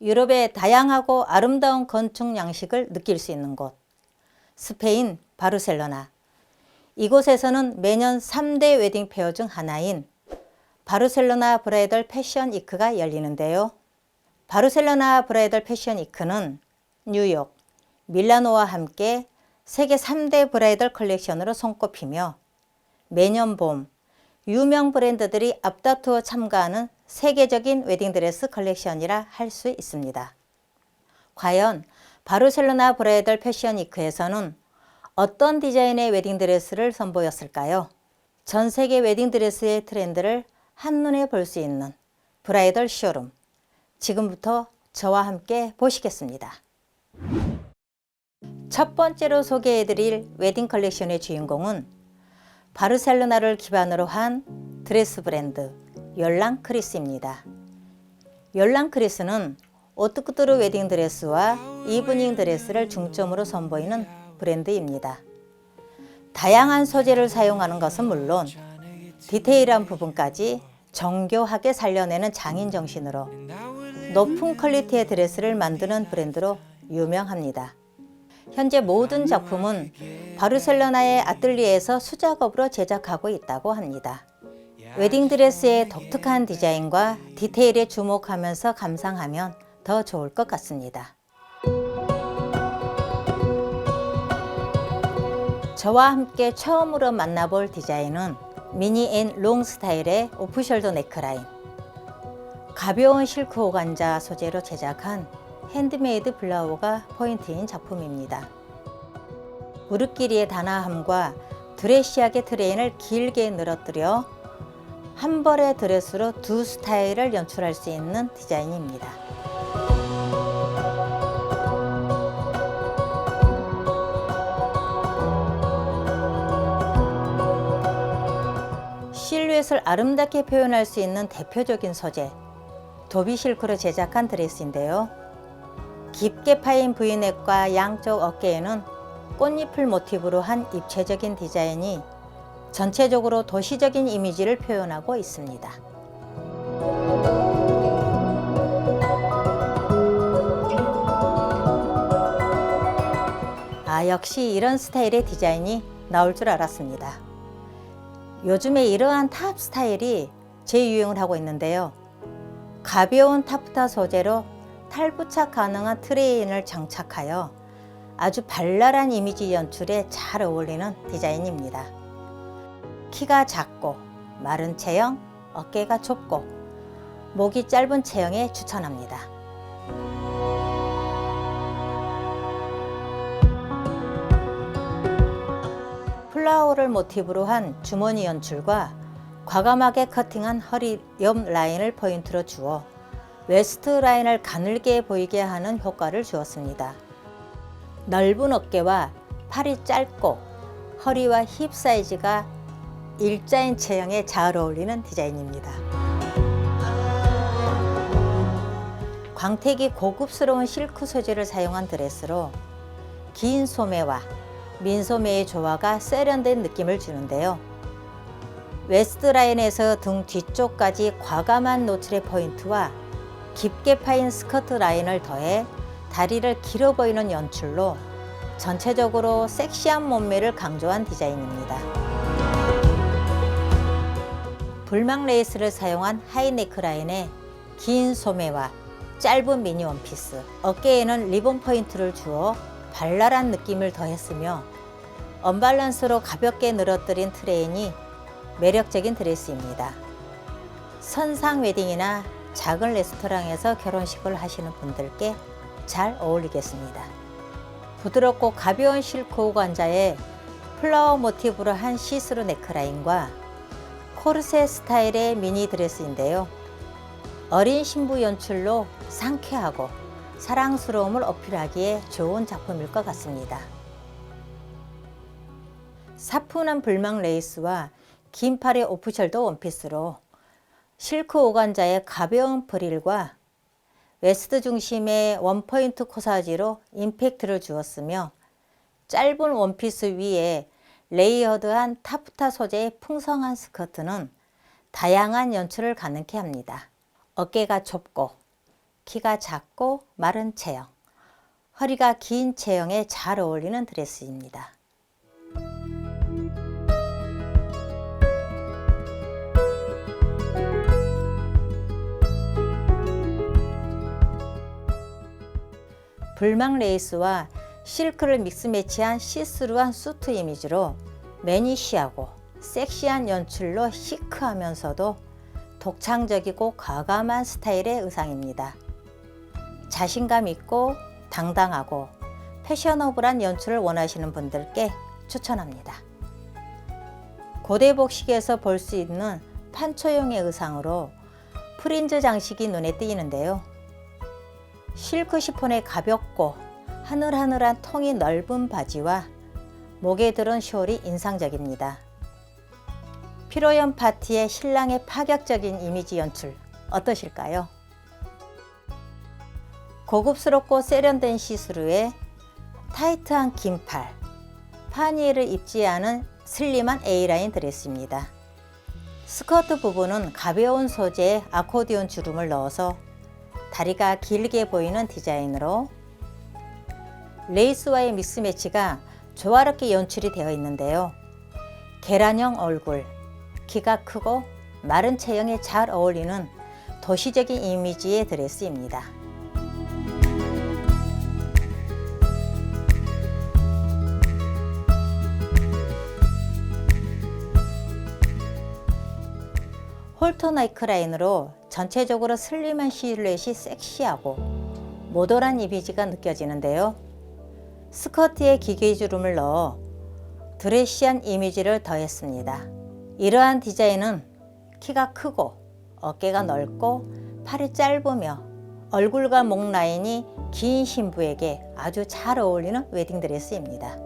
유럽의 다양하고 아름다운 건축 양식을 느낄 수 있는 곳. 스페인 바르셀로나. 이곳에서는 매년 3대 웨딩 페어 중 하나인 바르셀로나 브라이덜 패션 이크가 열리는데요. 바르셀로나 브라이덜 패션 이크는 뉴욕, 밀라노와 함께 세계 3대 브라이덜 컬렉션으로 손꼽히며 매년 봄 유명 브랜드들이 앞다투어 참가하는 세계적인 웨딩드레스 컬렉션이라 할 수 있습니다. 과연 바르셀로나 브라이덜 패션 위크에서는 어떤 디자인의 웨딩드레스를 선보였을까요? 전 세계 웨딩드레스의 트렌드를 한눈에 볼 수 있는 브라이덜 쇼룸. 지금부터 저와 함께 보시겠습니다. 첫 번째로 소개해드릴 웨딩 컬렉션의 주인공은 바르셀로나를 기반으로 한 드레스 브랜드 열랑 크리스입니다. 열랑 크리스는 오트쿠트르 웨딩 드레스와 이브닝 드레스를 중점으로 선보이는 브랜드입니다. 다양한 소재를 사용하는 것은 물론 디테일한 부분까지 정교하게 살려내는 장인 정신으로 높은 퀄리티의 드레스를 만드는 브랜드로 유명합니다. 현재 모든 작품은 바르셀로나의 아틀리에에서 수작업으로 제작하고 있다고 합니다. 웨딩드레스의 독특한 디자인과 디테일에 주목하면서 감상하면 더 좋을 것 같습니다. 저와 함께 처음으로 만나볼 디자인은 미니 앤 롱 스타일의 오프숄더 네크라인. 가벼운 실크 오간자 소재로 제작한 핸드메이드 블라우가 포인트인 작품입니다. 무릎 길이의 단아함과 드레시하게 트레인을 길게 늘어뜨려 한 벌의 드레스로 두 스타일을 연출할 수 있는 디자인입니다. 실루엣을 아름답게 표현할 수 있는 대표적인 소재, 도비 실크로 제작한 드레스인데요. 깊게 파인 브이넥과 양쪽 어깨에는 꽃잎을 모티브로 한 입체적인 디자인이 전체적으로 도시적인 이미지를 표현하고 있습니다. 아, 역시 이런 스타일의 디자인이 나올 줄 알았습니다. 요즘에 이러한 탑 스타일이 재유행을 하고 있는데요. 가벼운 타프타 소재로 탈부착 가능한 트레인을 장착하여 아주 발랄한 이미지 연출에 잘 어울리는 디자인입니다. 키가 작고 마른 체형, 어깨가 좁고 목이 짧은 체형에 추천합니다. 플라워를 모티브로 한 주머니 연출과 과감하게 커팅한 허리 옆 라인을 포인트로 주어 웨스트 라인을 가늘게 보이게 하는 효과를 주었습니다. 넓은 어깨와 팔이 짧고 허리와 힙 사이즈가 일자인 체형에 잘 어울리는 디자인입니다. 광택이 고급스러운 실크 소재를 사용한 드레스로 긴 소매와 민소매의 조화가 세련된 느낌을 주는데요. 웨스트 라인에서 등 뒤쪽까지 과감한 노출의 포인트와 깊게 파인 스커트 라인을 더해 다리를 길어 보이는 연출로 전체적으로 섹시한 몸매를 강조한 디자인입니다. 불망 레이스를 사용한 하이네크 라인에 긴 소매와 짧은 미니 원피스, 어깨에는 리본 포인트를 주어 발랄한 느낌을 더했으며 언밸런스로 가볍게 늘어뜨린 트레인이 매력적인 드레스입니다. 선상 웨딩이나 작은 레스토랑에서 결혼식을 하시는 분들께 잘 어울리겠습니다. 부드럽고 가벼운 실크 오관자에 플라워 모티브로 한 시스루 네크라인과 코르세 스타일의 미니 드레스인데요. 어린 신부 연출로 상쾌하고 사랑스러움을 어필하기에 좋은 작품일 것 같습니다. 사뿐한 불망 레이스와 긴 팔의 오프숄더 원피스로 실크 오간자의 가벼운 프릴과 웨스트 중심의 원포인트 코사지로 임팩트를 주었으며 짧은 원피스 위에 레이어드한 타프타 소재의 풍성한 스커트는 다양한 연출을 가능케 합니다. 어깨가 좁고 키가 작고 마른 체형, 허리가 긴 체형에 잘 어울리는 드레스입니다. 불망 레이스와 실크를 믹스 매치한 시스루한 수트 이미지로 매니시하고 섹시한 연출로 시크하면서도 독창적이고 과감한 스타일의 의상입니다. 자신감 있고 당당하고 패셔너블한 연출을 원하시는 분들께 추천합니다. 고대 복식에서 볼 수 있는 판초용의 의상으로 프린즈 장식이 눈에 띄는데요. 실크 시폰의 가볍고 하늘하늘한 통이 넓은 바지와 목에 들은 숄이 인상적입니다. 피로연 파티의 신랑의 파격적인 이미지 연출 어떠실까요? 고급스럽고 세련된 시스루에 타이트한 긴팔, 파니엘을 입지 않은 슬림한 A라인 드레스입니다. 스커트 부분은 가벼운 소재의 아코디온 주름을 넣어서 다리가 길게 보이는 디자인으로 레이스와의 믹스 매치가 조화롭게 연출이 되어 있는데요. 계란형 얼굴, 키가 크고 마른 체형에 잘 어울리는 도시적인 이미지의 드레스입니다. 홀터 나이크 라인으로 전체적으로 슬림한 실루엣이 섹시하고 모던한 이미지가 느껴지는데요. 스커트에 기계주름을 넣어 드레시한 이미지를 더했습니다. 이러한 디자인은 키가 크고 어깨가 넓고 팔이 짧으며 얼굴과 목 라인이 긴 신부에게 아주 잘 어울리는 웨딩드레스입니다.